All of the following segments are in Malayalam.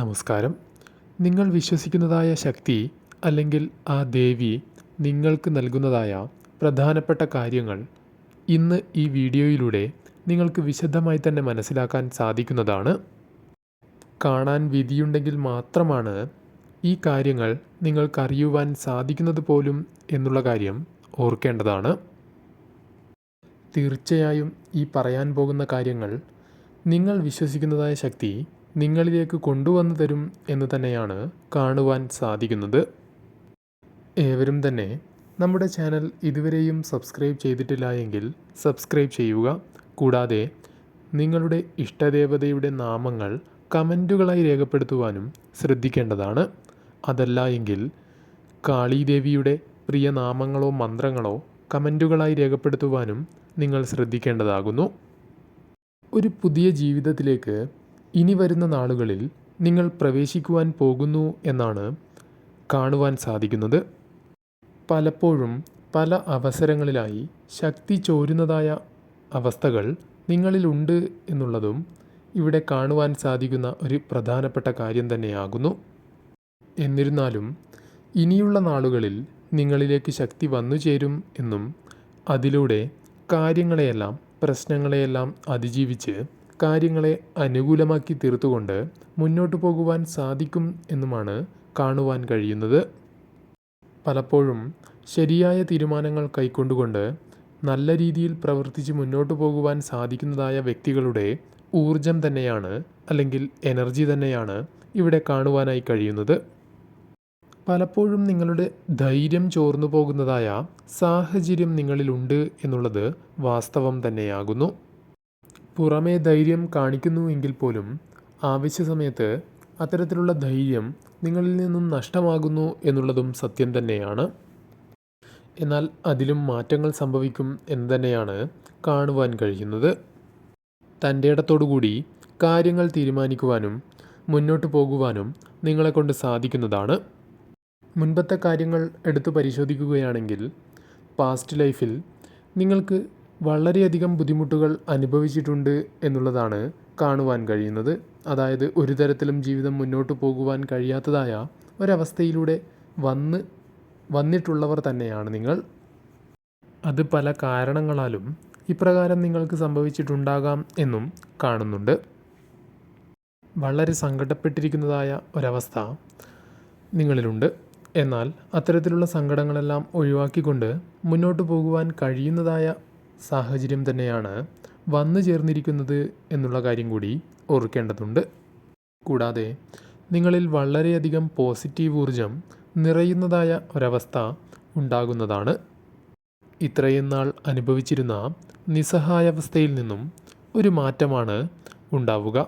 നമസ്കാരം. നിങ്ങൾ വിശ്വസിക്കുന്നതായ ശക്തി അല്ലെങ്കിൽ ആ ദേവി നിങ്ങൾക്ക് നൽകുന്നതായ പ്രധാനപ്പെട്ട കാര്യങ്ങൾ ഇന്ന് ഈ വീഡിയോയിലൂടെ നിങ്ങൾക്ക് വിശദമായി തന്നെ മനസ്സിലാക്കാൻ സാധിക്കുന്നതാണ്. കാണാൻ വിധിയുണ്ടെങ്കിൽ മാത്രമാണ് ഈ കാര്യങ്ങൾ നിങ്ങൾക്കറിയുവാൻ സാധിക്കുന്നത് പോലും എന്നുള്ള കാര്യം ഓർക്കേണ്ടതാണ്. തീർച്ചയായും ഈ പറയാൻ പോകുന്ന കാര്യങ്ങൾ നിങ്ങൾ വിശ്വസിക്കുന്നതായ ശക്തി നിങ്ങളിലേക്ക് കൊണ്ടുവന്നു തരും എന്ന് തന്നെയാണ് കാണുവാൻ സാധിക്കുന്നത്. ഏവരും തന്നെ നമ്മുടെ ചാനൽ ഇതുവരെയും സബ്സ്ക്രൈബ് ചെയ്തിട്ടില്ല എങ്കിൽ സബ്സ്ക്രൈബ് ചെയ്യുക. കൂടാതെ നിങ്ങളുടെ ഇഷ്ടദേവതയുടെ നാമങ്ങൾ കമന്റുകളായി രേഖപ്പെടുത്തുവാനും ശ്രദ്ധിക്കേണ്ടതാണ്. അതല്ല എങ്കിൽ കാളീദേവിയുടെ പ്രിയ നാമങ്ങളോ മന്ത്രങ്ങളോ കമന്റുകളായി രേഖപ്പെടുത്തുവാനും നിങ്ങൾ ശ്രദ്ധിക്കേണ്ടതാകുന്നു. ഒരു പുതിയ ജീവിതത്തിലേക്ക് ഇനി വരുന്ന നാളുകളിൽ നിങ്ങൾ പ്രവേശിക്കുവാൻ പോകുന്നു എന്നാണ് കാണുവാൻ സാധിക്കുന്നത്. പലപ്പോഴും പല അവസരങ്ങളിലായി ശക്തി ചോരുന്നതായ അവസ്ഥകൾ നിങ്ങളിലുണ്ട് എന്നുള്ളതും ഇവിടെ കാണുവാൻ സാധിക്കുന്ന ഒരു പ്രധാനപ്പെട്ട കാര്യം തന്നെയാകുന്നു. എന്നിരുന്നാലും ഇനിയുള്ള നാളുകളിൽ നിങ്ങളിലേക്ക് ശക്തി വന്നു ചേരും എന്നും അതിലൂടെ കാര്യങ്ങളെയെല്ലാം പ്രശ്നങ്ങളെയെല്ലാം അതിജീവിച്ച് കാര്യങ്ങളെ അനുകൂലമാക്കി തീർത്തുകൊണ്ട് മുന്നോട്ടു പോകുവാൻ സാധിക്കും എന്നുമാണ് കാണുവാൻ കഴിയുന്നത്. പലപ്പോഴും ശരിയായ തീരുമാനങ്ങൾ കൈക്കൊണ്ടുകൊണ്ട് നല്ല രീതിയിൽ പ്രവർത്തിച്ച് മുന്നോട്ട് പോകുവാൻ സാധിക്കുന്നതായ വ്യക്തികളുടെ ഊർജം തന്നെയാണ് അല്ലെങ്കിൽ എനർജി തന്നെയാണ് ഇവിടെ കാണുവാനായി കഴിയുന്നത്. പലപ്പോഴും നിങ്ങളുടെ ധൈര്യം ചോർന്നു പോകുന്നതായ സാഹചര്യം നിങ്ങളിലുണ്ട് എന്നുള്ളത് വാസ്തവം തന്നെയാകുന്നു. പുറമേ ധൈര്യം കാണിക്കുന്നു എങ്കിൽ പോലും ആവശ്യ സമയത്ത് അത്തരത്തിലുള്ള ധൈര്യം നിങ്ങളിൽ നിന്നും നഷ്ടമാകുന്നു എന്നുള്ളതും സത്യം തന്നെയാണ്. എന്നാൽ അതിലും മാറ്റങ്ങൾ സംഭവിക്കും എന്ന് തന്നെയാണ് കാണുവാൻ കഴിയുന്നത്. തന്റെ ഇടത്തോടുകൂടി കാര്യങ്ങൾ തീരുമാനിക്കുവാനും മുന്നോട്ട് പോകുവാനും നിങ്ങളെക്കൊണ്ട് സാധിക്കുന്നതാണ്. മുൻപത്തെ കാര്യങ്ങൾ എടുത്തു പരിശോധിക്കുകയാണെങ്കിൽ പാസ്റ്റ് ലൈഫിൽ നിങ്ങൾക്ക് വളരെയധികം ബുദ്ധിമുട്ടുകൾ അനുഭവിച്ചിട്ടുണ്ട് എന്നുള്ളതാണ് കാണുവാൻ കഴിയുന്നത്. അതായത് ഒരു തരത്തിലും ജീവിതം മുന്നോട്ട് പോകുവാൻ കഴിയാത്തതായ ഒരവസ്ഥയിലൂടെ വന്ന് വന്നിട്ടുള്ളവർ തന്നെയാണ് നിങ്ങൾ. അത് പല കാരണങ്ങളാലും ഇപ്രകാരം നിങ്ങൾക്ക് സംഭവിച്ചിട്ടുണ്ടാകാം എന്നും കാണുന്നുണ്ട്. വളരെ സങ്കടപ്പെട്ടിരിക്കുന്നതായ ഒരവസ്ഥ നിങ്ങളിലുണ്ട്. എന്നാൽ അത്തരത്തിലുള്ള സങ്കടങ്ങളെല്ലാം ഒഴിവാക്കിക്കൊണ്ട് മുന്നോട്ട് പോകുവാൻ കഴിയുന്നതായ സാഹചര്യം തന്നെയാണ് വന്നു ചേർന്നിരിക്കുന്നത് എന്നുള്ള കാര്യം കൂടി ഓർക്കേണ്ടതുണ്ട്. കൂടാതെ നിങ്ങളിൽ വളരെയധികം പോസിറ്റീവ് ഊർജം നിറയുന്നതായ ഒരവസ്ഥ ഉണ്ടാകുന്നതാണ്. ഇത്രയും നാൾ അനുഭവിച്ചിരുന്ന നിസ്സഹായാവസ്ഥയിൽ നിന്നും ഒരു മാറ്റമാണ് ഉണ്ടാവുക.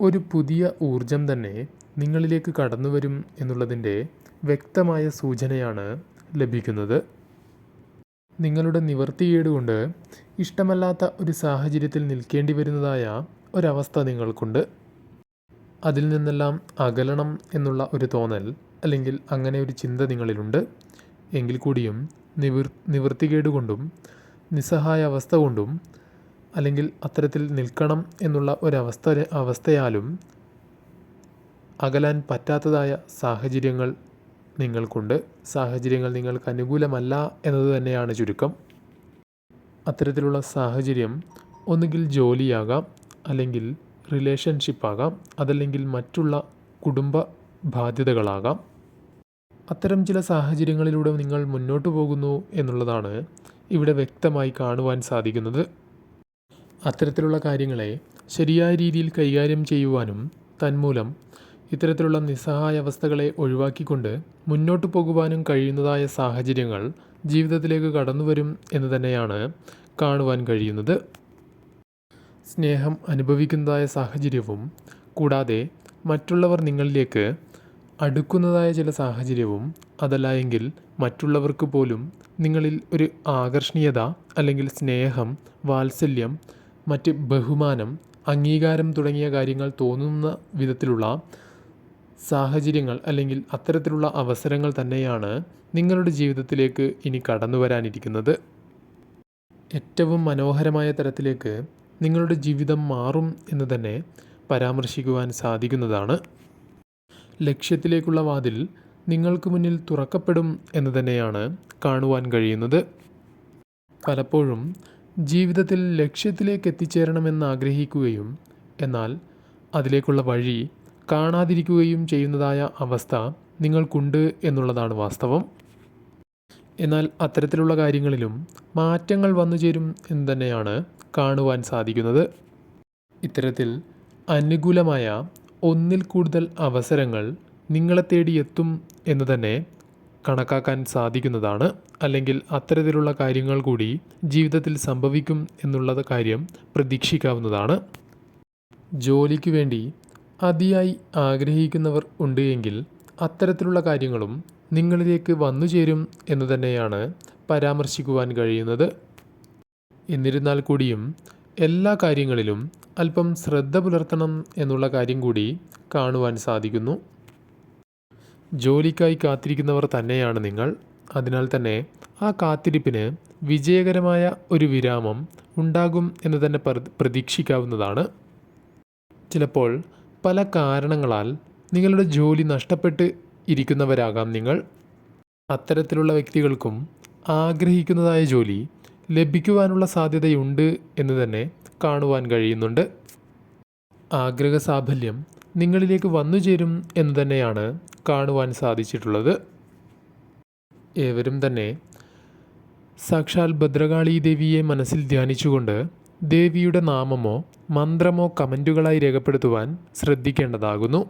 ഒരു പുതിയ ഊർജം തന്നെ നിങ്ങളിലേക്ക് കടന്നു വരും എന്നുള്ളതിന്റെ വ്യക്തമായ സൂചനയാണ് ലഭിക്കുന്നത്. നിങ്ങളുടെ നിവർത്തികേടുകൊണ്ട് ഇഷ്ടമല്ലാത്ത ഒരു സാഹചര്യത്തിൽ നിൽക്കേണ്ടി വരുന്നതായ ഒരവസ്ഥ നിങ്ങൾക്കുണ്ട്. അതിൽ നിന്നെല്ലാം അകലണം എന്നുള്ള ഒരു തോന്നൽ അല്ലെങ്കിൽ അങ്ങനെ ഒരു ചിന്ത നിങ്ങളിലുണ്ട്. എങ്കിൽ കൂടിയും നിവൃ നിവൃത്തികേടുകൊണ്ടും നിസ്സഹായ അവസ്ഥ കൊണ്ടും അല്ലെങ്കിൽ അത്തരത്തിൽ നിൽക്കണം എന്നുള്ള ഒരവസ്ഥ അവസ്ഥയാലും അകലാൻ പറ്റാത്തതായ സാഹചര്യങ്ങൾ നിങ്ങൾക്കുണ്ട്. സാഹചര്യങ്ങൾ നിങ്ങൾക്ക് അനുകൂലമല്ല എന്നത് തന്നെയാണ് ചുരുക്കം. അത്തരത്തിലുള്ള സാഹചര്യം ഒന്നുകിൽ ജോലിയാകാം അല്ലെങ്കിൽ റിലേഷൻഷിപ്പാകാം അതല്ലെങ്കിൽ മറ്റുള്ള കുടുംബ ബാധ്യതകളാകാം. അത്തരം ചില സാഹചര്യങ്ങളിലൂടെ നിങ്ങൾ മുന്നോട്ട് പോകുന്നു എന്നുള്ളതാണ് ഇവിടെ വ്യക്തമായി കാണുവാൻ സാധിക്കുന്നത്. അത്തരത്തിലുള്ള കാര്യങ്ങളെ ശരിയായ രീതിയിൽ കൈകാര്യം ചെയ്യുവാനും തന്മൂലം ഇത്തരത്തിലുള്ള നിസ്സഹായ അവസ്ഥകളെ ഒഴിവാക്കിക്കൊണ്ട് മുന്നോട്ട് പോകുവാനും കഴിയുന്നതായ സാഹചര്യങ്ങൾ ജീവിതത്തിലേക്ക് കടന്നു വരും എന്ന് തന്നെയാണ് കാണുവാൻ കഴിയുന്നത്. സ്നേഹം അനുഭവിക്കുന്നതായ സാഹചര്യവും കൂടാതെ മറ്റുള്ളവർ നിങ്ങളിലേക്ക് അടുക്കുന്നതായ ചില സാഹചര്യവും അതല്ല എങ്കിൽ മറ്റുള്ളവർക്ക് പോലും നിങ്ങളിൽ ഒരു ആകർഷണീയത അല്ലെങ്കിൽ സ്നേഹം വാത്സല്യം മറ്റ് ബഹുമാനം അംഗീകാരം തുടങ്ങിയ കാര്യങ്ങൾ തോന്നുന്ന വിധത്തിലുള്ള സാഹചര്യങ്ങൾ അല്ലെങ്കിൽ അത്തരത്തിലുള്ള അവസരങ്ങൾ തന്നെയാണ് നിങ്ങളുടെ ജീവിതത്തിലേക്ക് ഇനി കടന്നു വരാനിരിക്കുന്നത്. ഏറ്റവും മനോഹരമായ തരത്തിലേക്ക് നിങ്ങളുടെ ജീവിതം മാറും എന്ന് തന്നെ പരാമർശിക്കുവാൻ സാധിക്കുന്നതാണ്. ലക്ഷ്യത്തിലേക്കുള്ള വാതിൽ നിങ്ങൾക്ക് മുന്നിൽ തുറക്കപ്പെടും എന്ന് തന്നെയാണ് കാണുവാൻ കഴിയുന്നത്. പലപ്പോഴും ജീവിതത്തിൽ ലക്ഷ്യത്തിലേക്ക് എത്തിച്ചേരണമെന്ന് ആഗ്രഹിക്കുകയും എന്നാൽ അതിലേക്കുള്ള വഴി കാണാതിരിക്കുകയും ചെയ്യുന്നതായ അവസ്ഥ നിങ്ങൾക്കുണ്ട് എന്നുള്ളതാണ് വാസ്തവം. എന്നാൽ അത്തരത്തിലുള്ള കാര്യങ്ങളിലും മാറ്റങ്ങൾ വന്നു ചേരും എന്ന് തന്നെയാണ് കാണുവാൻ സാധിക്കുന്നത്. ഇത്തരത്തിൽ അനുകൂലമായ ഒന്നിൽ കൂടുതൽ അവസരങ്ങൾ നിങ്ങളെ തേടി എത്തും എന്ന് തന്നെ കണക്കാക്കാൻ സാധിക്കുന്നതാണ്. അല്ലെങ്കിൽ അത്തരത്തിലുള്ള കാര്യങ്ങൾ കൂടി ജീവിതത്തിൽ സംഭവിക്കും എന്നുള്ളത് കാര്യം പ്രതീക്ഷിക്കാവുന്നതാണ്. ജോലിക്ക് വേണ്ടി അതിയായി ആഗ്രഹിക്കുന്നവർ ഉണ്ട് എങ്കിൽ അത്തരത്തിലുള്ള കാര്യങ്ങളും നിങ്ങളിലേക്ക് വന്നു ചേരും എന്ന് തന്നെയാണ് പരാമർശിക്കുവാൻ കഴിയുന്നത്. എന്നിരുന്നാൽ കൂടിയും എല്ലാ കാര്യങ്ങളിലും അല്പം ശ്രദ്ധ പുലർത്തണം എന്നുള്ള കാര്യം കൂടി കാണുവാൻ സാധിക്കുന്നു. ജോലിക്കായി കാത്തിരിക്കുന്നവർ തന്നെയാണ് നിങ്ങൾ. അതിനാൽ തന്നെ ആ കാത്തിരിപ്പിന് വിജയകരമായ ഒരു വിരാമം ഉണ്ടാകും എന്ന് തന്നെ പ്രതീക്ഷിക്കാവുന്നതാണ്. ചിലപ്പോൾ പല കാരണങ്ങളാൽ നിങ്ങളുടെ ജോലി നഷ്ടപ്പെട്ട് ഇരിക്കുന്നവരാകാം നിങ്ങൾ. അത്തരത്തിലുള്ള വ്യക്തികൾക്കും ആഗ്രഹിക്കുന്നതായ ജോലി ലഭിക്കുവാനുള്ള സാധ്യതയുണ്ട് എന്ന് തന്നെ കാണുവാൻ കഴിയുന്നുണ്ട്. ആഗ്രഹ സാഫല്യം നിങ്ങളിലേക്ക് വന്നു ചേരും എന്ന് തന്നെയാണ് കാണുവാൻ സാധിച്ചിട്ടുള്ളത്. ഏവരും തന്നെ സാക്ഷാൽ ഭദ്രകാളി ദേവിയെ മനസ്സിൽ ധ്യാനിച്ചുകൊണ്ട് ദേവിയുടെ നാമമോ മന്ത്രമോ കമന്റുകളായി രേഖപ്പെടുത്തുവാൻ ശ്രദ്ധിക്കേണ്ടതാകുന്നു.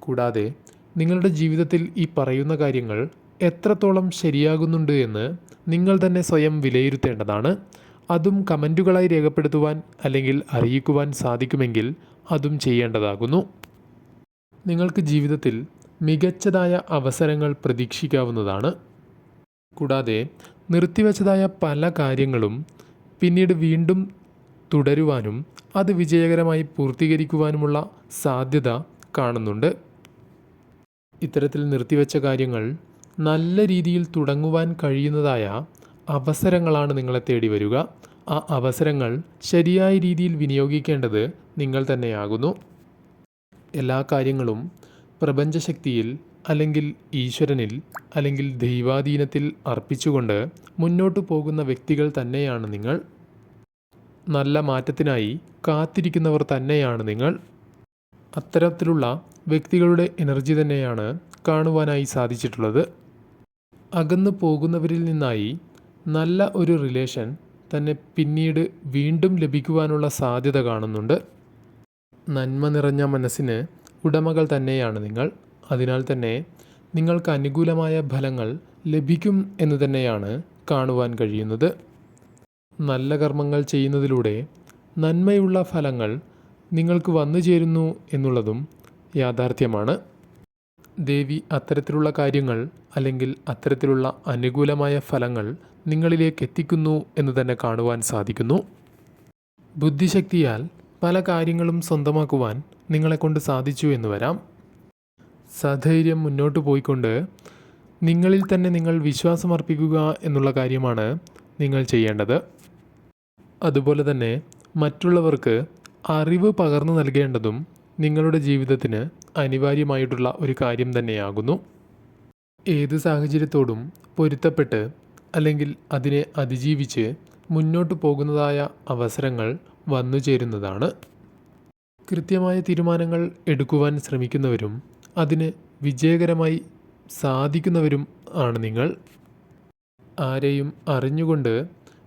കൂടാതെ നിങ്ങളുടെ ജീവിതത്തിൽ ഈ പറയുന്ന കാര്യങ്ങൾ എത്രത്തോളം ശരിയാകുന്നുണ്ട് എന്ന് നിങ്ങൾ തന്നെ സ്വയം വിലയിരുത്തേണ്ടതാണ്. അതും കമന്റുകളായി രേഖപ്പെടുത്തുവാൻ അല്ലെങ്കിൽ അറിയിക്കുവാൻ സാധിക്കുമെങ്കിൽ അതും ചെയ്യേണ്ടതാകുന്നു. നിങ്ങൾക്ക് ജീവിതത്തിൽ മികച്ചതായ അവസരങ്ങൾ പ്രതീക്ഷിക്കാവുന്നതാണ്. കൂടാതെ നിർത്തിവച്ചതായ പല കാര്യങ്ങളും പിന്നീട് വീണ്ടും തുടരുവാനും അത് വിജയകരമായി പൂർത്തീകരിക്കുവാനുമുള്ള സാധ്യത കാണുന്നുണ്ട്. ഇത്തരത്തിൽ നിർത്തിവെച്ച കാര്യങ്ങൾ നല്ല രീതിയിൽ തുടങ്ങുവാൻ കഴിയുന്നതായ അവസരങ്ങളാണ് നിങ്ങളെ തേടി വരിക. ആ അവസരങ്ങൾ ശരിയായ രീതിയിൽ വിനിയോഗിക്കേണ്ടത് നിങ്ങൾ തന്നെയാകുന്നു. എല്ലാ കാര്യങ്ങളും പ്രപഞ്ചശക്തിയിൽ അല്ലെങ്കിൽ ഈശ്വരനിൽ അല്ലെങ്കിൽ ദൈവാധീനത്തിൽ അർപ്പിച്ചുകൊണ്ട് മുന്നോട്ട് പോകുന്ന വ്യക്തികൾ തന്നെയാണ് നിങ്ങൾ. നല്ല മാറ്റത്തിനായി കാത്തിരിക്കുന്നവർ തന്നെയാണ് നിങ്ങൾ. അത്തരത്തിലുള്ള വ്യക്തികളുടെ എനർജി തന്നെയാണ് കാണുവാനായി സാധിച്ചിട്ടുള്ളത്. അകന്നു പോകുന്നവരിൽ നിന്നായി നല്ല ഒരു റിലേഷൻ തന്നെ പിന്നീട് വീണ്ടും ലഭിക്കുവാനുള്ള സാധ്യത കാണുന്നുണ്ട്. നന്മ നിറഞ്ഞ മനസ്സിന് ഉടമകൾ തന്നെയാണ് നിങ്ങൾ. അതിനാൽ തന്നെ നിങ്ങൾക്ക് അനുകൂലമായ ഫലങ്ങൾ ലഭിക്കും എന്ന് തന്നെയാണ് കാണുവാൻ കഴിയുന്നത്. നല്ല കർമ്മങ്ങൾ ചെയ്യുന്നതിലൂടെ നന്മയുള്ള ഫലങ്ങൾ നിങ്ങൾക്ക് വന്നു ചേരുന്നു എന്നുള്ളതും യാഥാർത്ഥ്യമാണ്. ദേവി അത്തരത്തിലുള്ള കാര്യങ്ങൾ അല്ലെങ്കിൽ അത്തരത്തിലുള്ള അനുകൂലമായ ഫലങ്ങൾ നിങ്ങളിലേക്ക് എത്തിക്കുന്നു എന്ന് തന്നെ കാണുവാൻ സാധിക്കുന്നു. ബുദ്ധിശക്തിയാൽ പല കാര്യങ്ങളും സ്വന്തമാക്കുവാൻ നിങ്ങളെക്കൊണ്ട് സാധിച്ചു എന്ന് വരാം. സധൈര്യം മുന്നോട്ട് പോയിക്കൊണ്ട് നിങ്ങളിൽ തന്നെ നിങ്ങൾ വിശ്വാസമർപ്പിക്കുക എന്നുള്ള കാര്യമാണ് നിങ്ങൾ ചെയ്യേണ്ടത്. അതുപോലെ തന്നെ മറ്റുള്ളവർക്ക് അറിവ് പകർന്നു നൽകേണ്ടതും നിങ്ങളുടെ ജീവിതത്തിന് അനിവാര്യമായിട്ടുള്ള ഒരു കാര്യം തന്നെയാകുന്നു. ഏത് സാഹചര്യത്തോടും പൊരുത്തപ്പെട്ട് അല്ലെങ്കിൽ അതിനെ അതിജീവിച്ച് മുന്നോട്ട് പോകുന്നതായ അവസരങ്ങൾ വന്നു ചേരുന്നതാണ് കൃത്യമായ തീരുമാനങ്ങൾ എടുക്കുവാൻ ശ്രമിക്കുന്നവരും അതിന് വിജയകരമായി സാധിക്കുന്നവരും ആണ് നിങ്ങൾ. ആരെയും അറിഞ്ഞുകൊണ്ട്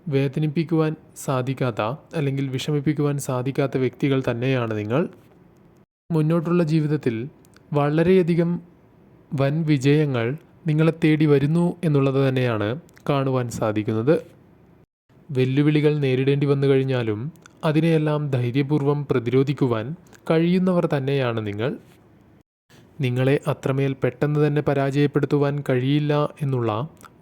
വേദനിപ്പിക്കുവാൻ സാധിക്കാത്ത അല്ലെങ്കിൽ വിഷമിപ്പിക്കുവാൻ സാധിക്കാത്ത വ്യക്തികൾ തന്നെയാണ് നിങ്ങൾ. മുന്നോട്ടുള്ള ജീവിതത്തിൽ വളരെയധികം വൻ വിജയങ്ങൾ നിങ്ങളെ തേടി വരുന്നു എന്നുള്ളത് തന്നെയാണ് കാണുവാൻ സാധിക്കുന്നത്. വെല്ലുവിളികൾ നേരിടേണ്ടി വന്നു കഴിഞ്ഞാലും അതിനെയെല്ലാം ധൈര്യപൂർവം പ്രതിരോധിക്കുവാൻ കഴിയുന്നവർ തന്നെയാണ് നിങ്ങൾ. നിങ്ങളെ അത്രമേൽ പെട്ടെന്ന് തന്നെ പരാജയപ്പെടുത്തുവാൻ കഴിയില്ല എന്നുള്ള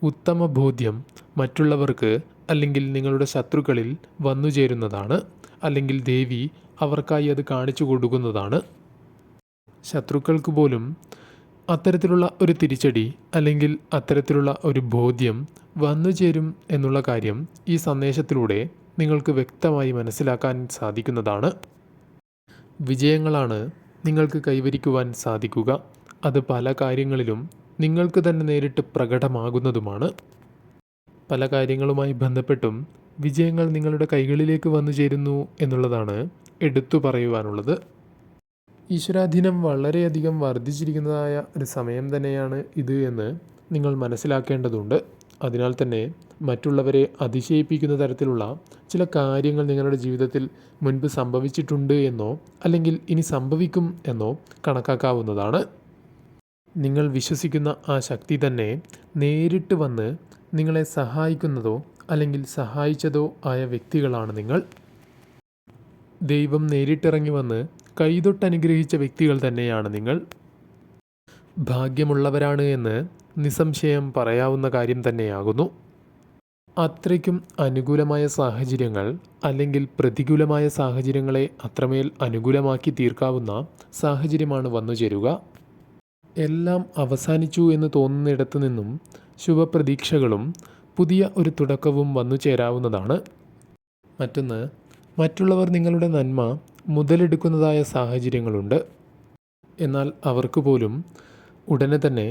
ഉത്തമ ബോധ്യം മറ്റുള്ളവർക്ക് അല്ലെങ്കിൽ നിങ്ങളുടെ ശത്രുക്കളിൽ വന്നു ചേരുന്നതാണ്. അല്ലെങ്കിൽ ദേവി അവർക്കായി അത് കാണിച്ചു കൊടുക്കുന്നതാണ്. ശത്രുക്കൾക്ക് പോലും അത്തരത്തിലുള്ള ഒരു തിരിച്ചടി അല്ലെങ്കിൽ അത്തരത്തിലുള്ള ഒരു ബോധ്യം വന്നു ചേരും എന്നുള്ള കാര്യം ഈ സന്ദേശത്തിലൂടെ നിങ്ങൾക്ക് വ്യക്തമായി മനസ്സിലാക്കാൻ സാധിക്കുന്നതാണ്. വിജയങ്ങളാണ് നിങ്ങൾക്ക് കൈവരിക്കുവാൻ സാധിക്കുക. അത് പല കാര്യങ്ങളിലും നിങ്ങൾക്ക് തന്നെ നേരിട്ട് പ്രകടമാകുന്നതുമാണ്. പല കാര്യങ്ങളുമായി ബന്ധപ്പെട്ടും വിജയങ്ങൾ നിങ്ങളുടെ കൈകളിലേക്ക് വന്നു ചേരുന്നു എന്നുള്ളതാണ് എടുത്തു പറയുവാനുള്ളത്. ഈശ്വരാധീനം വളരെയധികം വർദ്ധിച്ചിരിക്കുന്നതായ ഒരു സമയം തന്നെയാണ് ഇത് എന്ന് നിങ്ങൾ മനസ്സിലാക്കേണ്ടതുണ്ട്. അതിനാൽ തന്നെ മറ്റുള്ളവരെ അതിശയിപ്പിക്കുന്ന തരത്തിലുള്ള ചില കാര്യങ്ങൾ നിങ്ങളുടെ ജീവിതത്തിൽ മുൻപ് സംഭവിച്ചിട്ടുണ്ട് എന്നോ അല്ലെങ്കിൽ ഇനി സംഭവിക്കും എന്നോ കണക്കാക്കാവുന്നതാണ്. നിങ്ങൾ വിശ്വസിക്കുന്ന ആ ശക്തി തന്നെ നേരിട്ട് വന്ന് നിങ്ങളെ സഹായിക്കുന്നതോ അല്ലെങ്കിൽ സഹായിച്ചതോ ആയ വ്യക്തികളാണ് നിങ്ങൾ. ദൈവം നേരിട്ടിറങ്ങി വന്ന് കൈതൊട്ടനുഗ്രഹിച്ച വ്യക്തികൾ തന്നെയാണ് നിങ്ങൾ. ഭാഗ്യമുള്ളവരാണ് എന്ന് നിസ്സംശയം പറയാവുന്ന കാര്യം തന്നെയാകുന്നു. അത്രയ്ക്കും അനുകൂലമായ സാഹചര്യങ്ങൾ അല്ലെങ്കിൽ പ്രതികൂലമായ സാഹചര്യങ്ങളെ അത്രമേൽ അനുകൂലമാക്കി തീർക്കാവുന്ന സാഹചര്യമാണ് വന്നു ചേരുക. എല്ലാം അവസാനിച്ചു എന്ന് തോന്നുന്നിടത്തു നിന്നും ശുഭപ്രതീക്ഷകളും പുതിയ ഒരു തുടക്കവും വന്നു ചേരാവുന്നതാണ്. മറ്റൊന്ന് മറ്റുള്ളവർ നിങ്ങളുടെ നന്മ മുതലെടുക്കുന്നതായ സാഹചര്യങ്ങളുണ്ട്. എന്നാൽ അവർക്ക് പോലും ഉടനെ തന്നെ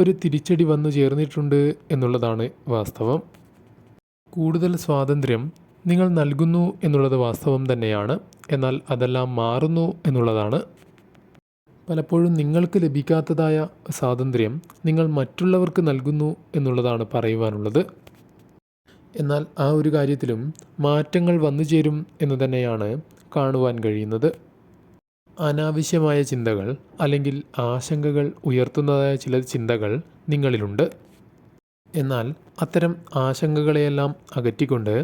ഒരു തിരിച്ചടി വന്നു ചേർന്നിട്ടുണ്ട് എന്നുള്ളതാണ് വാസ്തവം. കൂടുതൽ സ്വാതന്ത്ര്യം നിങ്ങൾ നൽകുന്നു എന്നുള്ളത് വാസ്തവം തന്നെയാണ്. എന്നാൽ അതെല്ലാം മാറുന്നു എന്നുള്ളതാണ്. പലപ്പോഴും നിങ്ങൾക്ക് ലഭിക്കാത്തതായ സ്വാതന്ത്ര്യം നിങ്ങൾ മറ്റുള്ളവർക്ക് നൽകുന്നു എന്നുള്ളതാണ് പറയുവാനുള്ളത്. എന്നാൽ ആ ഒരു കാര്യത്തിലും മാറ്റങ്ങൾ വന്നു ചേരും എന്ന് തന്നെയാണ് കാണുവാൻ കഴിയുന്നത്. അനാവശ്യമായ ചിന്തകൾ അല്ലെങ്കിൽ ആശങ്കകൾ ഉയർത്തുന്നതായ ചില ചിന്തകൾ നിങ്ങളിലുണ്ട്. എന്നാൽ അത്തരം ആശങ്കകളെയെല്ലാം അകറ്റിക്കൊണ്ട്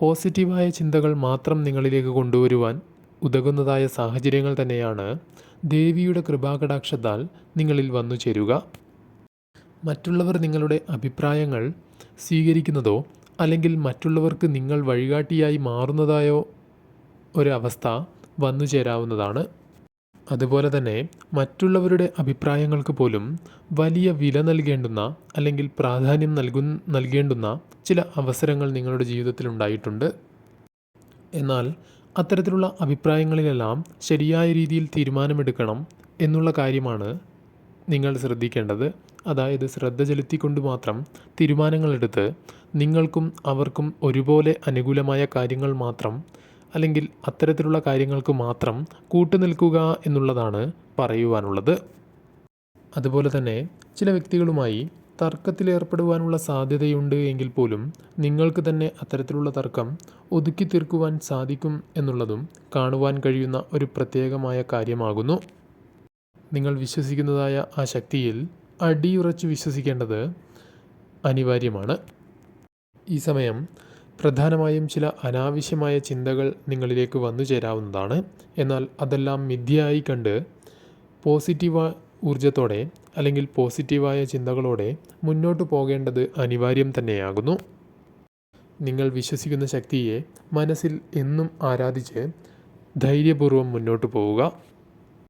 പോസിറ്റീവായ ചിന്തകൾ മാത്രം നിങ്ങളിലേക്ക് കൊണ്ടുവരുവാൻ ഉതകുന്നതായ സാഹചര്യങ്ങൾ തന്നെയാണ് ദേവിയുടെ കൃപാകടാക്ഷത്താൽ നിങ്ങളിൽ വന്നു ചേരുക. മറ്റുള്ളവർ നിങ്ങളുടെ അഭിപ്രായങ്ങൾ സ്വീകരിക്കുന്നതോ അല്ലെങ്കിൽ മറ്റുള്ളവർക്ക് നിങ്ങൾ വഴികാട്ടിയായി മാറുന്നതായോ ഒരവസ്ഥ വന്നു ചേരാവുന്നതാണ്. അതുപോലെ തന്നെ മറ്റുള്ളവരുടെ അഭിപ്രായങ്ങൾക്ക് പോലും വലിയ വില നൽകേണ്ടുന്ന അല്ലെങ്കിൽ പ്രാധാന്യം നൽകു നൽകേണ്ടുന്ന ചില അവസരങ്ങൾ നിങ്ങളുടെ ജീവിതത്തിൽ ഉണ്ടായിട്ടുണ്ട്. എന്നാൽ അത്തരത്തിലുള്ള അഭിപ്രായങ്ങളിലെല്ലാം ശരിയായ രീതിയിൽ തീരുമാനമെടുക്കണം എന്നുള്ള കാര്യമാണ് നിങ്ങൾ ശ്രദ്ധിക്കേണ്ടത്. അതായത് ശ്രദ്ധ ചെലുത്തിക്കൊണ്ട് മാത്രം തീരുമാനങ്ങളെടുത്ത് നിങ്ങൾക്കും അവർക്കും ഒരുപോലെ അനുകൂലമായ കാര്യങ്ങൾ മാത്രം അല്ലെങ്കിൽ അത്തരത്തിലുള്ള കാര്യങ്ങൾക്ക് മാത്രം കൂട്ടുനിൽക്കുക എന്നുള്ളതാണ് പറയുവാനുള്ളത്. അതുപോലെ തന്നെ ചില വ്യക്തികളുമായി തർക്കത്തിലേർപ്പെടുവാനുള്ള സാധ്യതയുണ്ട് എങ്കിൽ പോലും നിങ്ങൾക്ക് തന്നെ അത്തരത്തിലുള്ള തർക്കം ഒതുക്കി തീർക്കുവാൻ സാധിക്കും എന്നുള്ളതും കാണുവാൻ കഴിയുന്ന ഒരു പ്രത്യേകമായ കാര്യമാകുന്നു. നിങ്ങൾ വിശ്വസിക്കുന്നതായ ആ ശക്തിയിൽ അടിയുറച്ച് വിശ്വസിക്കേണ്ടത് അനിവാര്യമാണ്. ഈ സമയം പ്രധാനമായും ചില അനാവശ്യമായ ചിന്തകൾ നിങ്ങളിലേക്ക് വന്നു ചേരാവുന്നതാണ്. എന്നാൽ അതെല്ലാം മിഥ്യയായി കണ്ട് പോസിറ്റീവ് ഊർജത്തോടെ അല്ലെങ്കിൽ പോസിറ്റീവായ ചിന്തകളോടെ മുന്നോട്ട് പോകേണ്ടത് അനിവാര്യം തന്നെയാകുന്നു. നിങ്ങൾ വിശ്വസിക്കുന്ന ശക്തിയെ മനസ്സിൽ എന്നും ആരാധിച്ച് ധൈര്യപൂർവം മുന്നോട്ട് പോവുക.